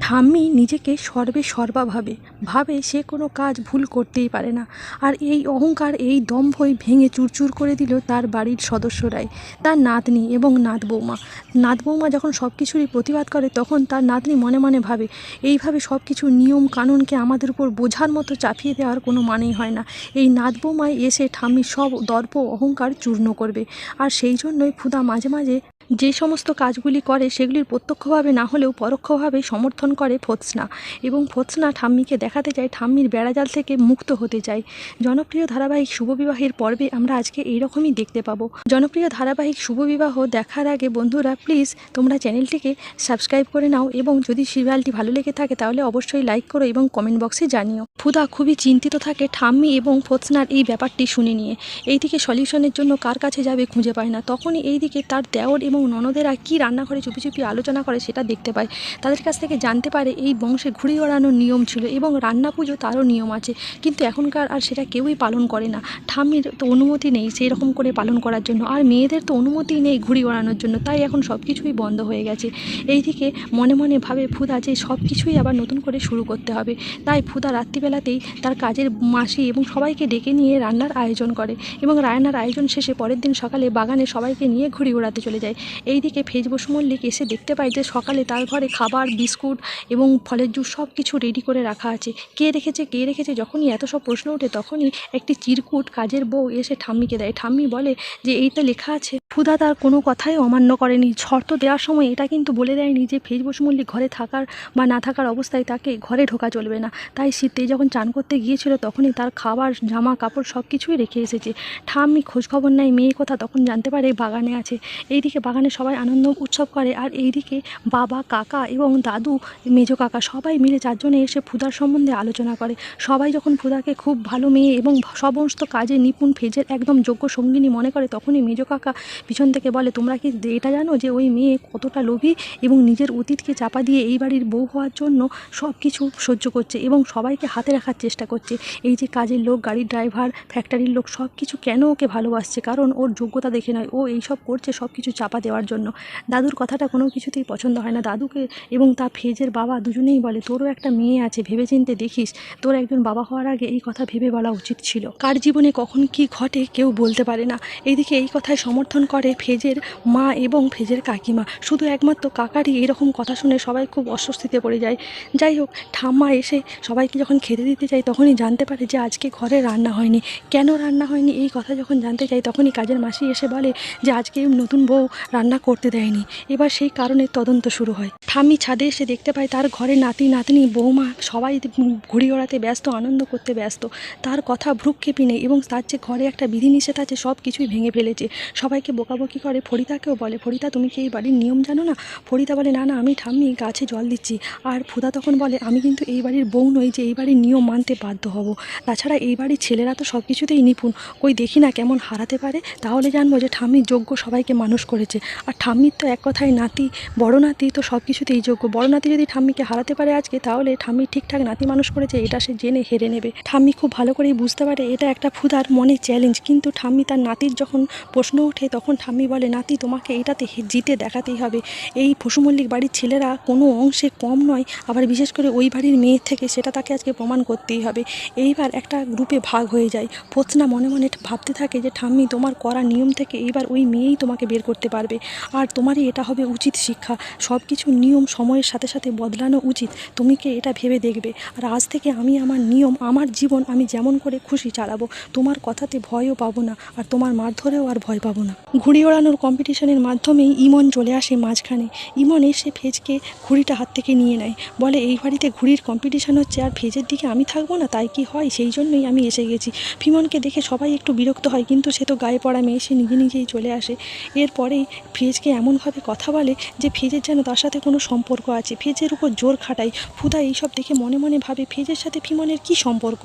ঠাম্মি নিজেকে সর্বে সর্বা ভাবে ভাবে সে কোনো কাজ ভুল করতেই পারে না। আর এই অহংকার, এই দম্ভই ভেঙে চুরচুর করে দিল তার বাড়ির সদস্যরাই, তার নাতনি এবং নাত বৌমা নাত বৌমা যখন সব কিছুরই প্রতিবাদ করে, তখন তার নাতনি মনে মনে ভাবে, এইভাবে সব কিছু নিয়ম কানুনকে আমাদের উপর বোঝার মতো চাপিয়ে দেওয়ার কোনো মানেই হয় না। এই নাত বৌমায় এসে ঠাম্মির সব দর্প অহংকার চূর্ণ করবে। আর সেই জন্যই ক্ষুধা মাঝে মাঝে যে সমস্ত কাজগুলি করে সেগুলির প্রত্যক্ষভাবে না হলেও পরোক্ষভাবে সমর্থন করে ফোৎসনা। এবং ফোৎসনা ঠাম্মিকে দেখাতে চায় ঠাম্মির বেড়াজাল থেকে মুক্ত হতে চায় জনপ্রিয় ধারাবাহিক শুভবিবাহের পর্বে আমরা আজকে এইরকমই দেখতে পাবো। জনপ্রিয় ধারাবাহিক শুভবিবাহ দেখার আগে বন্ধুরা প্লিজ তোমরা চ্যানেলটিকে সাবস্ক্রাইব করে নাও এবং যদি সিরিয়ালটি ভালো লেগে থাকে তাহলে অবশ্যই লাইক করো এবং কমেন্ট বক্সে জানিও। ফুদা খুবই চিন্তিত থাকে ঠাম্মি এবং ফোৎসনার এই ব্যাপারটি শুনে নিয়ে। এইদিকে সলিউশনের জন্য কার কাছে যাবে খুঁজে পায় না। তখনই এইদিকে তার দেওর এবং ননদেরা কী রান্নাঘরে চুপি চুপি আলোচনা করে সেটা দেখতে পায়। তাদের কাছ থেকে জানতে পারে এই বংশে ঘুড়ি ওড়ানোর নিয়ম ছিল এবং রান্না পুজো তারও নিয়ম আছে। কিন্তু এখনকার আর সেটা কেউই পালন করে না। ঠাম্মির তো অনুমতি নেই সেই রকম করে পালন করার জন্য। আর মেয়েদের তো অনুমতি নেই ঘুড়ি ওড়ানোর জন্য। তাই এখন সব কিছুই বন্ধ হয়ে গেছে। এইদিকে মনে মনে ভাবে ফুদা যে সব কিছুই আবার নতুন করে শুরু করতে হবে। তাই ফুদা রাত্রিবেলাতেই তার কাজের মাসি এবং সবাইকে ডেকে নিয়ে রান্নার আয়োজন করে। এবং রান্নার আয়োজন শেষে পরের দিন সকালে বাগানে সবাইকে নিয়ে ঘুড়ি ওড়াতে চলে যায়। এইদিকে ফেজ বসু মল্লিক এসে দেখতে পায় যে সকালে তার ঘরে খাবার, বিস্কুট এবং ফলের জুস সব কিছু রেডি করে রাখা আছে। কে রেখেছে কে রেখেছে, যখনই এত সব প্রশ্ন ওঠে তখনই একটি চিরকুট কাজের বউ এসে ঠাম্মিকে দেয়। ঠাম্মি বলে যে এইটা লেখা আছে। ফুদা তার কোনো কথাই অমান্য করেনি। শর্ত দেওয়ার সময় এটা কিন্তু বলে দেয়নি যে ফেজ বসু মল্লিক ঘরে থাকার বা না থাকার অবস্থায় তাকে ঘরে ঢোকা চলবে না। তাই শীতে যখন চান করতে গিয়েছিল তখনই তার খাবার, জামা, কাপড় সব কিছুই রেখে এসেছে। ঠাম্মি খোঁজখবর নেয়, মেয়ে কথা তখন জানতে পারে বাগানে আছে। এইদিকে বাগানে সবাই আনন্দ উৎসব করে। আর এইদিকে বাবা, কাকা এবং দাদু, মেজো কাকা সবাই মিলে চারজনে এসে ফুদার সম্বন্ধে আলোচনা করে। সবাই যখন ফুদাকে খুব ভালো মেয়ে এবং সমস্ত কাজে নিপুণ ফেজের একদম যোগ্য সঙ্গিনী মনে করে, তখনই মেজো কাকা পিছন থেকে বলে, তোমরা কি এটা জানো যে ওই মেয়ে কতটা লোভী এবং নিজের অতীতকে চাপা দিয়ে এই বাড়ির বউ হওয়ার জন্য সব কিছু সহ্য করছে এবং সবাইকে হাতে রাখার চেষ্টা করছে? এই যে কাজের লোক, গাড়ির ড্রাইভার, ফ্যাক্টরির লোক সব কিছু কেন ওকে ভালোবাসছে? কারণ ওর যোগ্যতা দেখে নয়। ও এইসব করছে সব কিছু চাপা দেওয়ার জন্য। দাদুর কথাটা কোনো কিছুতেই পছন্দ হয় না। দাদুকে এবং তা ফেজের বাবা দুজনেই বলে, তোরও একটা মেয়ে আছে, ভেবেচিন্তে দেখিস, তোর একজন বাবা হওয়ার আগে এই কথা ভেবে বলা উচিত ছিল। কার জীবনে কখন কি ঘটে কেউ বলতে পারে না। এইদিকে এই কথায় সমর্থন করে ফেজের মা এবং ফেজের কাকিমা। শুধু একমাত্র কাকারই এরকম কথা শুনে সবাই খুব অস্বস্তিতে পড়ে যায়। যাই হোক, ঠাম্মা এসে সবাইকে যখন খেতে দিতে যায়, তখনই জানতে পারে যে আজকে ঘরে রান্না হয়নি। কেন রান্না হয়নি? এই কথা যখন জানতে চাই তখনই কাজের মাসি এসে বলে যে, আজকে নতুন বউ রান্না করতে দেয়নি। এবার সেই কারণে তদন্ত শুরু হয়। ঠাম্মি ছাদে এসে দেখতে পায় তার ঘরে নাতি, নাতনি, বৌমা সবাই ঘুড়ি ওড়াতে ব্যস্ত, আনন্দ করতে ব্যস্ত। তার কথা ভ্রুক্ষেপই নেই এবং তার যে ঘরে একটা বিধিনিষেধ আছে সব কিছুই ভেঙে ফেলেছে। সবাইকে বকাবকি করে, ফরিদাকেও বলে, ফরিদা, তুমি কি এই বাড়ির নিয়ম জানো না? ফরিদা বলে, না না, আমি ঠাম্মি গাছে জল দিচ্ছি। আর ফুদা তখন বলে, আমি কিন্তু এই বাড়ির বউ নই যে এই বাড়ির নিয়ম মানতে বাধ্য হব। তাছাড়া এই বাড়ির ছেলেরা তো সব কিছুতেই নিপুণ। কই দেখি না কেমন হারাতে পারে? তাহলে জানব যে ঠাম্মির যোগ্য সবাইকে মানুষ করেছে। আর ঠাম্মির তো এক কথায় নাতি, বড় নাতি তো সব কিছুতেই যোগ্য। বড় নাতি যদি ঠাম্মিকে হারাতে পারে আজকে, তাহলে ঠাম্মি ঠিকঠাক নাতি মানুষ করেছে, এটা সে জেনে হেরে নেবে। ঠাম্মি খুব ভালো করেই বুঝতে পারে, এটা একটা ফুদার মনে চ্যালেঞ্জ কিন্তু ঠাম্মি তার নাতির যখন প্রশ্ন ওঠে, তখন ঠাম্মি বলে, নাতি, তোমাকে এটাতে জিতে দেখাতেই হবে। এই পশুমল্লিক বাড়ির ছেলেরা কোনো অংশে কম নয়, আবার বিশেষ করে ওই বাড়ির মেয়ের থেকে সেটা তাকে আজকে প্রমাণ করতেই হবে। এইবার একটা গ্রুপে ভাগ হয়ে যায়। ফোৎসনা মনে মনে ভাবতে থাকে যে, ঠাম্মি, তোমার করা নিয়ম থেকে এইবার ওই মেয়েই তোমাকে বের করতে পারবে। আর তোমারই এটা হবে উচিত শিক্ষা। সব কিছু নিয়ম সময়ের সাথে সাথে বদলানো উচিত। তুমি কে এটা ভেবে দেখবে। আর আজ থেকে আমি আমার নিয়ম, আমার জীবন আমি যেমন করে খুশি চালাবো, তোমার কথাতে ভয়ও পাবো না। আর তোমার মারধরেও আর ভয় পাবো না। ঘুড়ি ওড়ানোর কম্পিটিশনের মাধ্যমেই ইমন চলে আসে মাঝখানে। ইমন এসে ফেজকে ঘুড়িটা হাত থেকে নিয়ে নেয়। বলে, এই বাড়িতে ঘুড়ির কম্পিটিশন হচ্ছে আর ফেজের দিকে আমি থাকব না? তাই কি হয়? সেই জন্যই আমি এসে গেছি। ফিমনকে দেখে সবাই একটু বিরক্ত হয়, কিন্তু সে তো গায়ে পড়া মেয়ে, সে নিজে নিজেই চলে আসে। এরপরেই ফেজকে এমনভাবে কথা বলে যে ফ্রিজের যেন তার সাথে কোনো সম্পর্ক আছে। ফ্রিজের উপর জোর খাটায় ফুদা এইসব দেখে মনে মনে ভাবে ফ্রিজের সাথে ফিমনের কি সম্পর্ক?